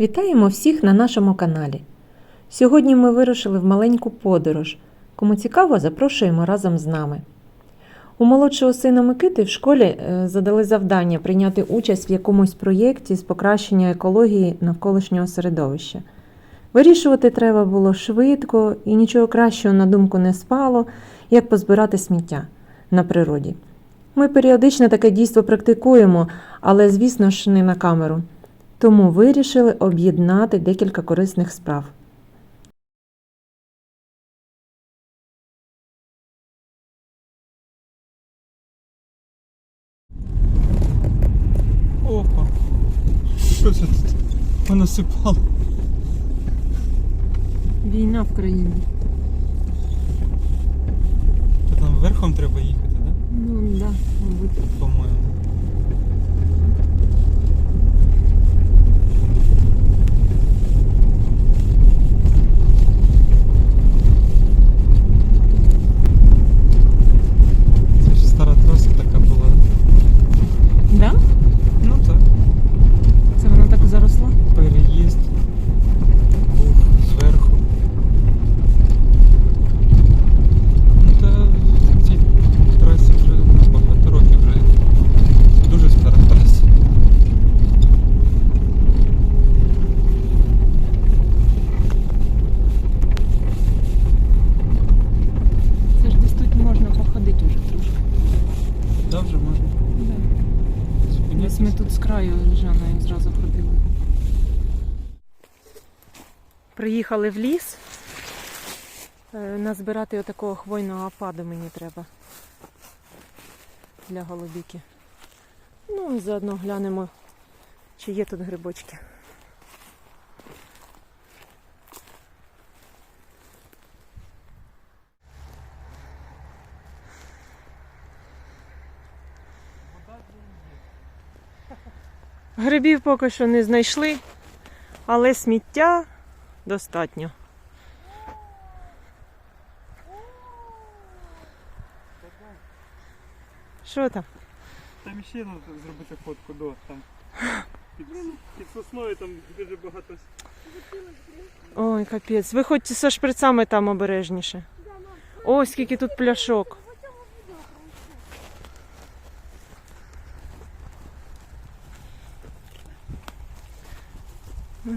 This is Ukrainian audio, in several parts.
Вітаємо всіх на нашому каналі. Сьогодні ми вирушили в маленьку подорож. Кому цікаво, запрошуємо разом з нами. У молодшого сина Микити в школі е, задали завдання прийняти участь в якомусь проєкті з покращення екології навколишнього середовища. Вирішувати треба було швидко і нічого кращого на думку не спало, як позбирати сміття на природі. Ми періодично таке дійство практикуємо, але, звісно ж, не на камеру. Тому вирішили об'єднати декілька корисних справ. Опа. Що це тут? Понасипало. Війна в країні. То там верхом треба їхати, да? Ну да, мабуть. По-моєму. Це ж стара траса така була. Да? Ну так. Це вона так заросла? Переїзд. Був зверху. Ну та цій трасі вже багато років вже. Дуже стара траса. Це ж десь тут можна походити вже трошки. Да, вже можна Десь зупинятися. ми тут з краю лежана Жанною зразу ходили. Приїхали в ліс. Е, Назбирати отакого хвойного опаду мені треба для голубіки. Ну і заодно глянемо, чи є тут грибочки. Грибів поки що не знайшли, але сміття достатньо. Що там? Там ще треба зробити фотку до там. Під, під сосною там дуже багато. Ой, капець. Ви хоч зі шприцами там обережніше. Ой, скільки тут пляшок.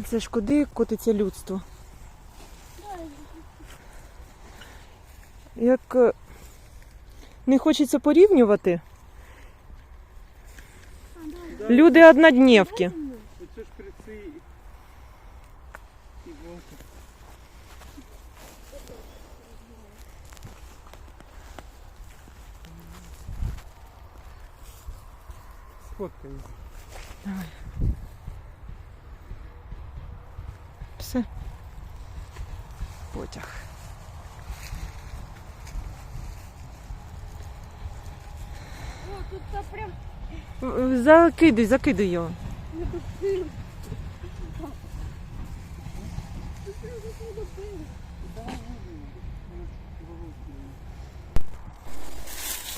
Це ж куди котиться людство? Як е, не хочеться порівнювати. Люди однодневки. Оце шприци і волки. Сфоткаємо. Все. Потяг. О, тут то прям Закидуй, закидуй його.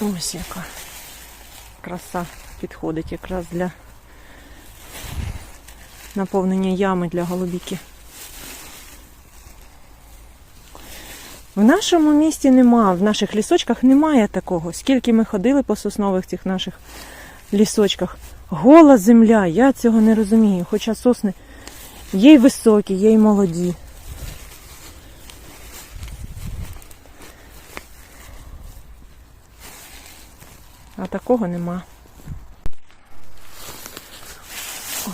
Ось яка краса підходить якраз для наповнення ями для голубіки. В нашому місті нема, в наших лісочках немає такого. Скільки ми ходили по соснових цих наших лісочках. Гола земля, я цього не розумію. Хоча сосни є й високі, є й молоді. А такого нема.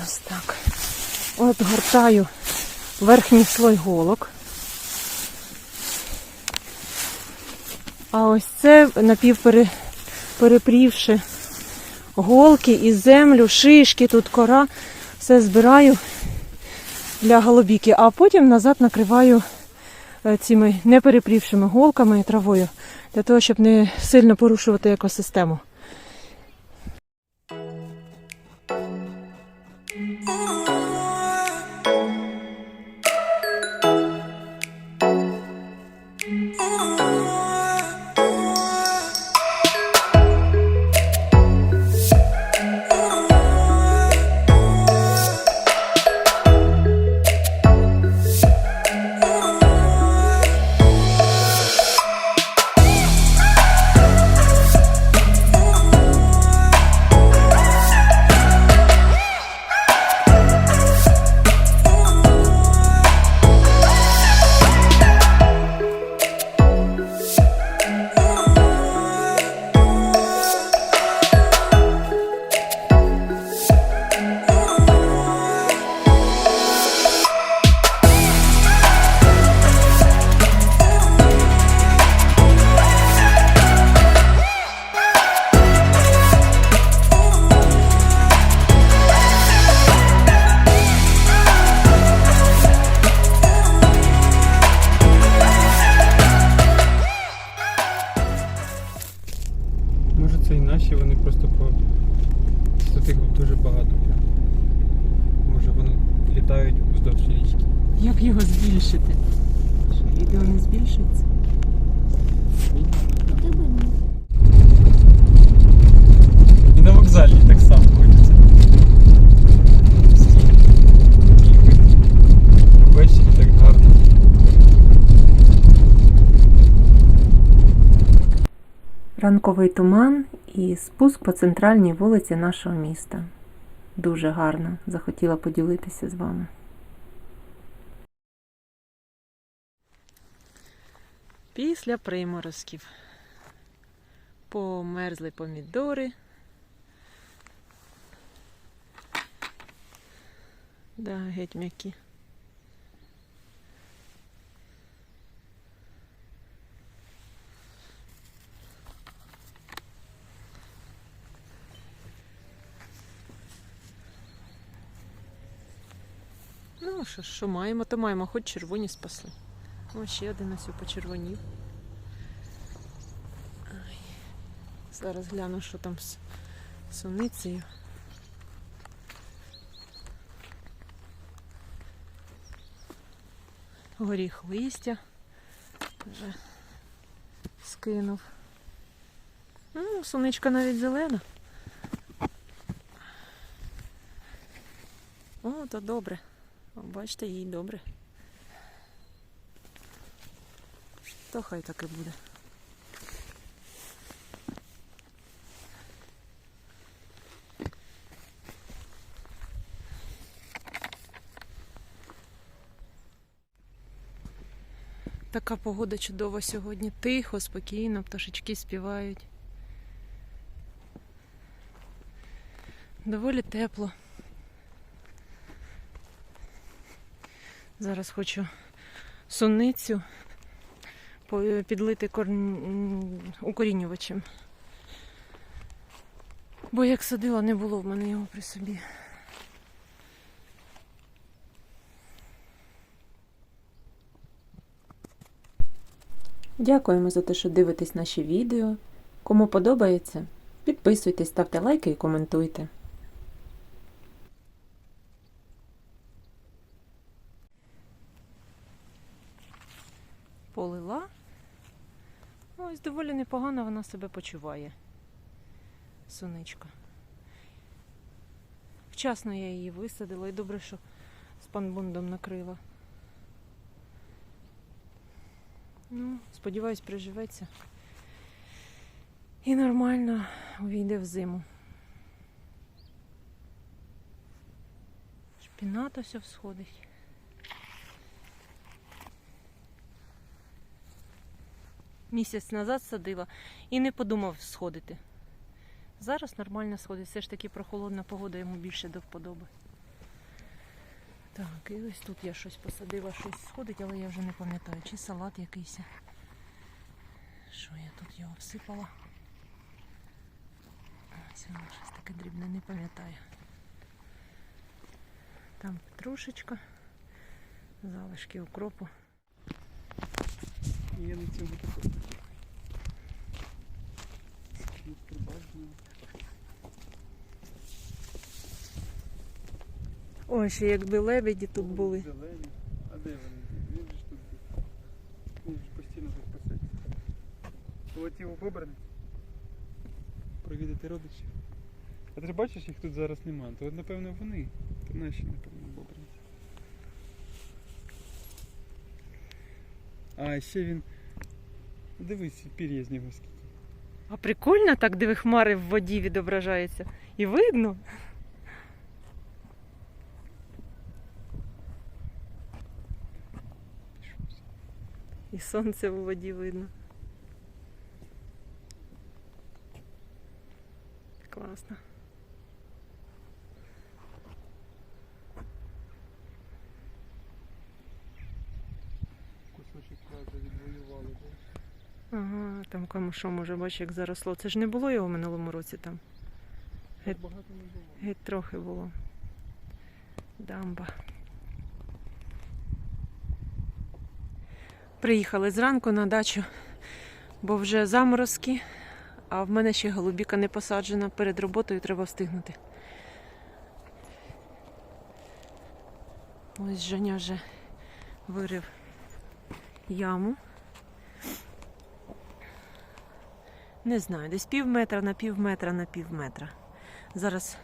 Ось так. От гортаю верхній слой голок. А ось це напівперепрівши перепрівши голки і землю, шишки, тут кора. Все збираю для голубіки, а потім назад накриваю е, цими неперепрівшими голками і травою, для того, щоб не сильно порушувати екосистему. Його збільшити? Що, відео не збільшується? І на вокзалі так само ходяться. Ввечері так гарно. Ранковий туман і спуск по центральній вулиці нашого міста. Дуже гарно. Захотіла поділитися з вами. Після приморозків померзли помідори. Да, геть м'які. Ну, що, що маємо, то маємо, хоч червоні спасли. О, ще один ось почервонів. Ай. Зараз гляну, що там з суницею. Горіх листя вже скинув. Ну, сонечка навіть зелена. О, то добре. Бачите, їй добре. То хай так і буде. Така погода чудова сьогодні. Тихо, спокійно, пташечки співають. Доволі тепло. Зараз хочу суницю підлити корн... укорінювачем. Бо як садила, не було в мене його при собі. Дякуємо за те, що дивитесь наші відео. Кому подобається, підписуйтесь, ставте лайки і коментуйте. Полила. Ось доволі непогано вона себе почуває. Сонечка. Вчасно я її висадила і добре, що з панбундом накрила. Ну, сподіваюсь, приживеться. І нормально увійде в зиму. Шпінат ось всходить. Місяць назад садила і не подумав сходити. Зараз нормально сходить, все ж таки прохолодна погода йому більше до вподоби. Так, і ось тут я щось посадила, щось сходить, але я вже не пам'ятаю, чи салат якийсь. Що я тут його всипала? Ось воно щось таке дрібне, не пам'ятаю. Там петрушечка, залишки укропу. Я на цьому Ой, ще якби лебеді тут були. А де вони? Він же ж тут. Він ж постійно тут пасеться. Полетів у Бобрин. Провідати родичів. А ти ж бачиш, їх тут зараз немає. То напевно вони. То наші, напевно, бобринці. А ще він. Дивись, пір'я з нього скільки. А прикольно так, диви хмари в воді відображаються. І видно. І сонце в воді видно. Класно. Кусочок правда відвоювали. Ага, там кому що може, бачиш, як заросло. Це ж не було його в минулому році там. Так багато не було. Геть трохи було. Дамба. Приїхали зранку на дачу, бо вже заморозки, а в мене ще голубіка не посаджена. Перед роботою треба встигнути. Ось Женя вже вирив яму. Не знаю, десь пів метра на пів метра на пів метра. Зараз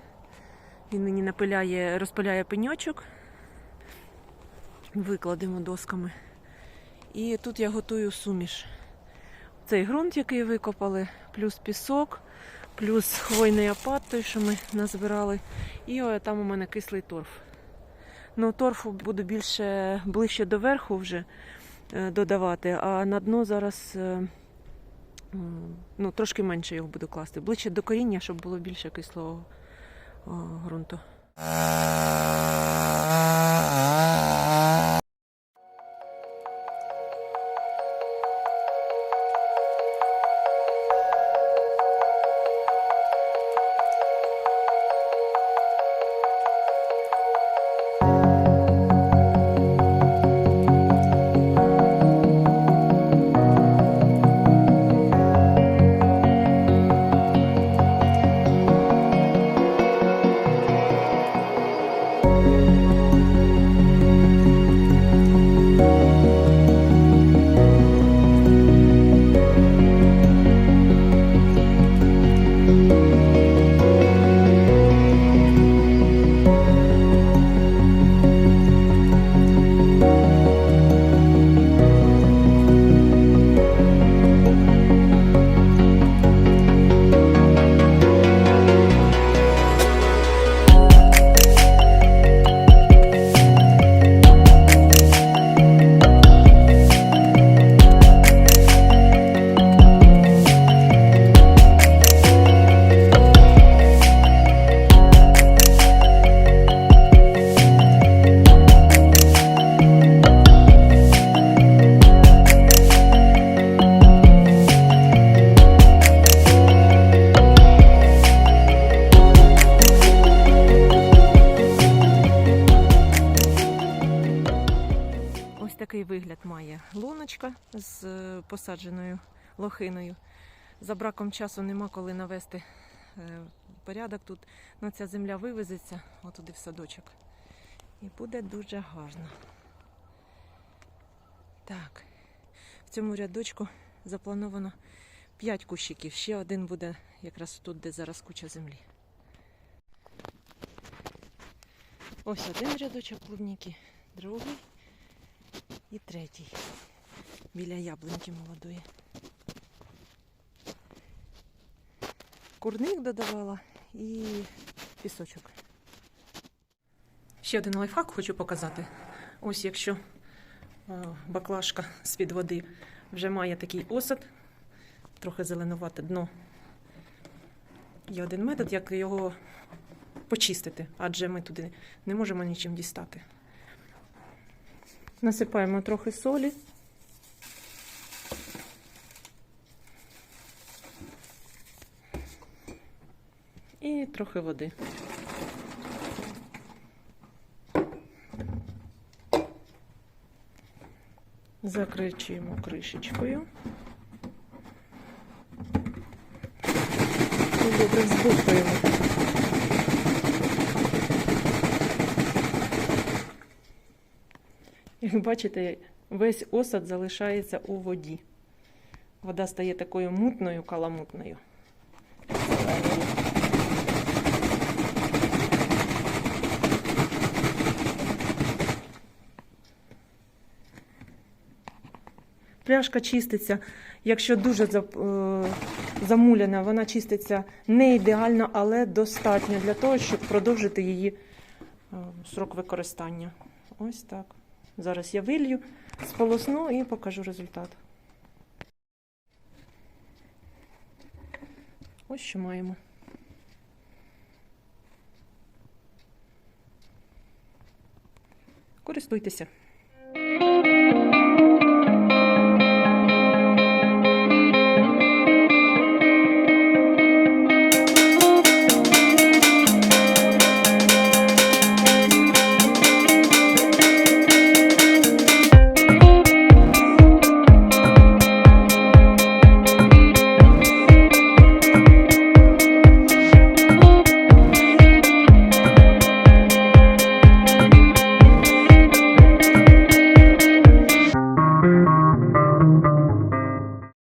він мені напиляє, розпиляє пеньочок. Викладемо досками. І тут я готую суміш. Цей ґрунт, який викопали, плюс пісок, плюс хвойний апат, той, що ми назбирали. І о, там у мене кислий торф. Ну, торфу буду більше ближче до верху вже е, додавати, а на дно зараз е, ну, трошки менше його буду класти. Ближче до коріння, щоб було більше кислого ґрунту. Має з е, посадженою лохиною. За браком часу нема коли навести е, порядок тут. Ну, ця земля вивезеться отуди в садочок. І буде дуже гарно. Так, в цьому рядочку заплановано 5 кущиків. Ще один буде якраз тут, де зараз куча землі. Ось один рядочок клубніки, другий і третій біля яблуньки молодої. Курник додавала і пісочок. Ще один лайфхак хочу показати. Ось якщо е, баклажка з-під води вже має такий осад, трохи зеленувате дно. Є один метод, як його почистити, адже ми туди не можемо нічим дістати. Насипаємо трохи солі. І трохи води. Закричуємо кришечкою. І добре збухаємо. Як бачите, весь осад залишається у воді. Вода стає такою мутною, каламутною. Пляшка чиститься, якщо дуже е, замуляна, вона чиститься не ідеально, але достатньо для того, щоб продовжити її е, срок використання. Ось так. Зараз я вилью, сполосну і покажу результат. Ось що маємо. Користуйтеся.